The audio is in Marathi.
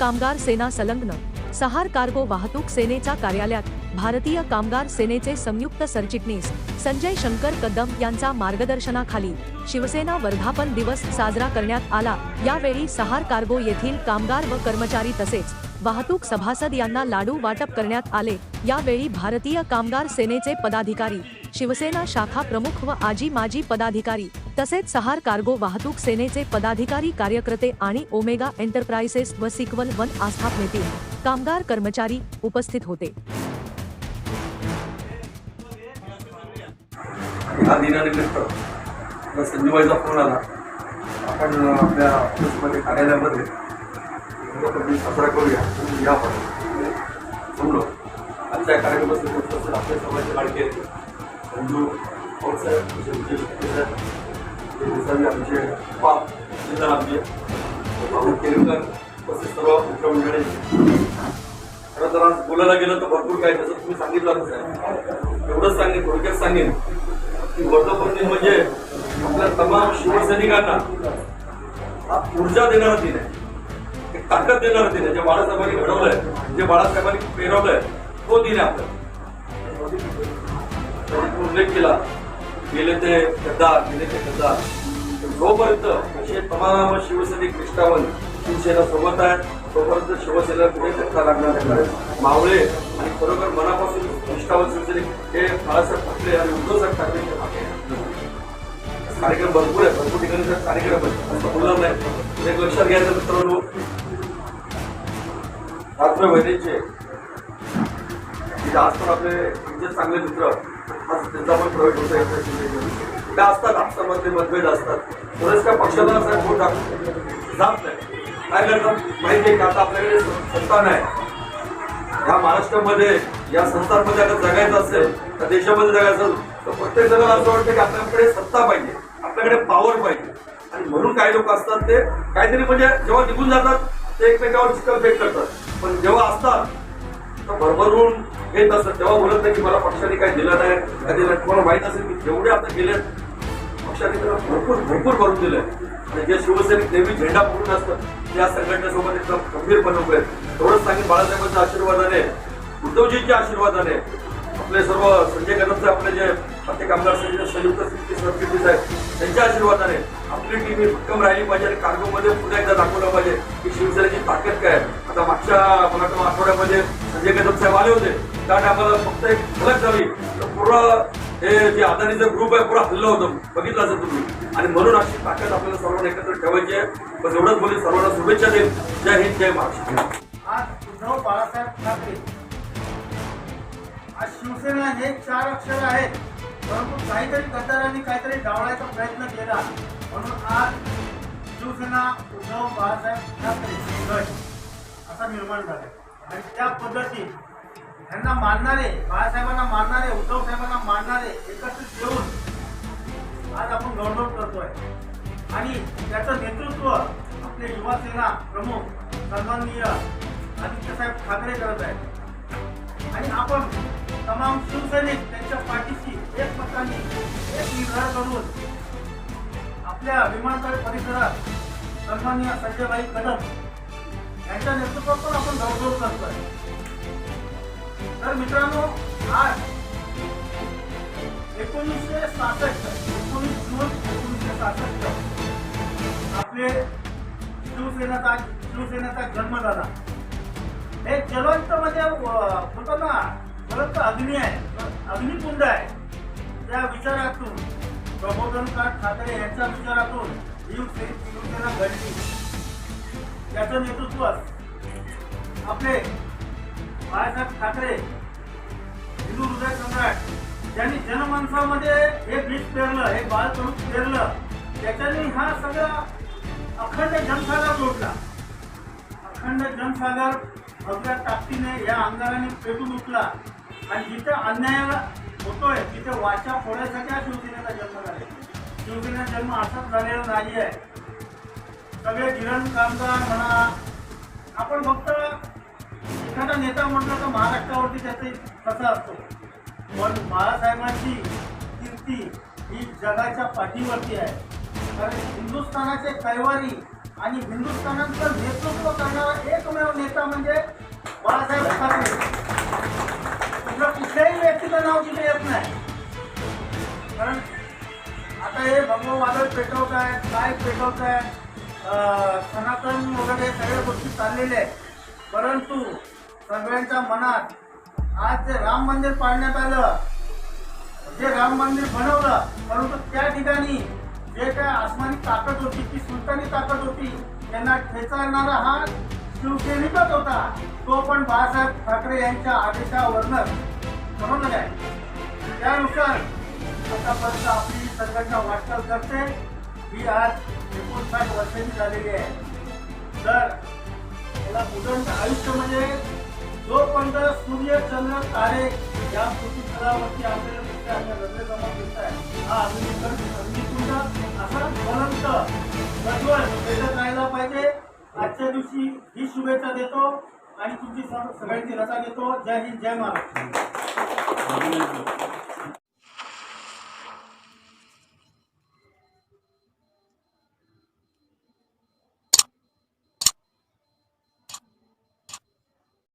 कामगार सेना संलग्न. सहार कार्गो वाहतूक सेनेच्या कार्यालयात भारतीय कामगार सेनेचे संयुक्त सरचिटणीस संजय शंकर कदम यांचा मार्गदर्शनाखाली शिवसेना वर्धापन दिवस साजरा करण्यात आला. यावेळी सहार कार्गो येथील कामगार व कर्मचारी तसेच वाहतूक सभासद यांना लाडू वाटप करण्यात आले. यावेळी भारतीय कामगार सेनेचे पदाधिकारी शिवसेना शाखा प्रमुख व आजी माजी पदाधिकारी तसेच सहार कार्गो वाहतूक सेनेचे पदाधिकारी कार्यकर्ते आणि ओमेगा एंटरप्राइसेस व सिक्वल वन आस्थापनेतील कामगार कर्मचारी उपस्थित होते. ह्या दिनानिमित्त मला संजूबाईचा फोन आला आपण आपल्या ऑफिसमध्ये कार्यालयामध्ये साजरा करूया या पण जमलो आजच्या कार्यक्रमाचे आपल्या समाजाचे लाडके संजू पवारसाहेब आमचे विजय शेट्टीसाहेब, हे देसाई आमचे बाप निदान आमचे भाऊ केलकर तसेच सर्व मित्रमंडळी खरं तर आज बोलायला गेलं तर भरपूर काय तसं तुम्ही सांगितलंच आहे. एवढंच सांगेन थोडक्यात सांगेन. की वर्धापन दिन म्हणजे आपल्या तमाम शिवसैनिकांना हा ऊर्जा देणारा दिन आहे. एक ताकद देणारा दिन आहे. जे बाळासाहेबांनी घडवलंय जे बाळासाहेबांनी पेरवलंय तो दिन आहे आपल्याला उल्लेख केला. गेले ते गद्दार गेले ते गद्दार जोपर्यंत असे प्रमाणावर शिवसैनिक निष्ठावन शिवसेना सोबत आहे तोपर्यंत शिवसेनेला कुठे धक्का लागणार नाही. मावळे आणि खरोखर मनापासून निष्ठावन शिवसैनिक हे बाळासाहेब ठाकरे आणि उद्धवसाहेब ठाकरे कार्यक्रम भरपूर आहे भरपूर ठिकाणी कार्यक्रम आहे बोलणार नाही. एक लक्षात घ्यायचं मित्रांनो रात्र बहिणीचे आज पण आपले म्हणजे चांगले मित्र त्यांचा पण प्रवेश होता त्या असतात आपसामध्ये मतभेद असतात बरेच त्या पक्षाला असं भोट जात नाही काय करतात माहिती आहे की आता आपल्याकडे सत्ता नाही या महाराष्ट्रामध्ये या संस्थांमध्ये आता जगायचं असेल तर देशामध्ये जगायचं असेल तर प्रत्येक जणाला असं वाटतं की आपल्याकडे सत्ता पाहिजे आपल्याकडे पॉवर पाहिजे आणि म्हणून काही लोक असतात ते काहीतरी म्हणजे जेव्हा निघून जातात ते एकमेकावर चिकल फेक करतात पण जेव्हा असतात तर भरभरून घेत असतात. तेव्हा बोलत नाही की मला पक्षाने काही दिलं नाही. काय दिलं तुम्हाला माहीत असेल की जेवढे आता गेले पक्षाने त्याला भरपूर भरपूर भरून दिलंय. आणि जे शिवसैनिक नेहमी झेंडा पकडून असतात त्या संघटनेसोबत एकदम गंभीरपणे उभे आहेत. एवढंच सांगेन बाळासाहेबांच्या आशीर्वादाने उद्धवजींच्या आशीर्वादाने आपले सर्व संजय कदमचे आपले जे प्रत्येक आमदार संघ संयुक्त सरचिटणीस आहेत त्यांच्या आशीर्वादाने आपली टीम ही भक्कम राहिली पाहिजे आणि कार्गोमध्ये पुन्हा एकदा दाखवलं पाहिजे की शिवसेनेची ताकद काय आहे. आता मागच्या मला आठवड्यामध्ये जे कदम साहेब आले होते त्या टायमाला फक्त एक झलक झाली तर पूर्ण हे जे अदानीचं ग्रुप आहे पुरा हल्लं होतं. बघितलं असं तुम्ही. आणि म्हणून अशी ताकद आपल्याला सर्वांना एकत्र ठेवायची आहे. बस एवढंच बोलून सर्वांना शुभेच्छा देईल जय हिंद जय महाराष्ट्र. आज उद्धव बाळासाहेब ठाकरे आज शिवसेना हे चार अक्षर आहेत. परंतु काहीतरी गद्दारांनी काहीतरी डावळायचा प्रयत्न केला. म्हणून आज शिवसेना उद्धव बाळासाहेब ठाकरे गट असा निर्माण झाला. आणि त्या पद्धतीत त्यांना मानणारे बाळासाहेबांना मानणारे उद्धव साहेबांना मानणारे एकत्रित येऊन आज आपण गौरव करतोय. आणि त्याचं नेतृत्व आपले युवा सेना प्रमुख सन्माननीय आदित्यसाहेब ठाकरे करत आहेत. आणि आपण तमाम शिवसैनिक त्यांच्या पाठीशी एकमताने एक निर्धार करून आपल्या विमानतळ परिसरात सन्माननीय संजयभाई कदम यांच्या नेतृत्वात पण आपण गौरव करतोय. तर मित्रांनो आज एकोणीसशे सासष्ट एकोणीस जून एकोणीसशे सासष्ट आपले शिवसेनेचा शिवसेनेचा जन्म झाला हे जलवंत म्हणजे होतं ना ज्वलंत अग्नी आहे अग्निकुंड आहे. त्या विचारातून प्रबोधनकार ठाकरे यांच्या विचारातून शिवसेना घडली. त्याचं नेतृत्व आपले बाळासाहेब ठाकरे हिंदू हृदय सम्राट ज्यांनी जनमानसामध्ये हे बीज पेरलं हे बाळ पेरलं त्याच्याने हा सगळा अखंड जनसागर जोडला. अखंड जनसागर भगव्या ताकदीने या अंगाराने पेटून उठला. आणि जिथे अन्याय होतोय तिथे वाचा फोडण्यासाठी हा शिवसेनेचा जन्म झाला शिवसेना जन्म असाच झालेला नाही आहे सगळे गिरण कामगार म्हणा आपण फक्त एखादा नेता म्हटलं तर महाराष्ट्रावरती त्याचे कसा असतो. पण बाळासाहेबांची कीर्ती ही जगाच्या पाठीवरती आहे. कारण हिंदुस्थानाचे कैवारी आणि हिंदुस्थानाचं नेतृत्व करणारा एकमेव नेता म्हणजे बाळासाहेब ठाकरे. कुठलं कुठल्याही व्यक्तीचं नाव तिथे येत नाही. कारण आता हे भगववादळ पेटवत आहे काय पेटवत आहे सनातन वगैरे सगळ्या गोष्टी चाललेल्या आहेत. परंतु सगळ्यांच्या मनात आज जे राम मंदिर पाडण्यात आलं जे राम मंदिर बनवलं परंतु त्या ठिकाणी जे काय आसमानी ताकद होती ती सुलतानी ताकद होती त्यांना खेचाळणारा हा शिवसैनिकच होता. तो पण बाळासाहेब ठाकरे यांच्या आदेशावरनच म्हणून काय त्यानुसार आतापर्यंत आपली सरकारच्या वाटचाल करते. ही आज एकोणसाठ वर्षांची झालेली आहे. तर याला उदंड आयुष्य म्हणजे जोपर्यंत सूर्य चंद्र तारे या पृथ्वीतलावरती आपल्याला दिसते आपल्या नजरेसमोर दिसत आहे हा अग्निकुंड अग्निकुंड असा ज्वलंत प्रज्वल भेटत राहायला पाहिजे. आजच्या दिवशी ही शुभेच्छा देतो आणि तुमची सगळ्यांची रचा घेतो. जय हिंद जय महाराष्ट्र.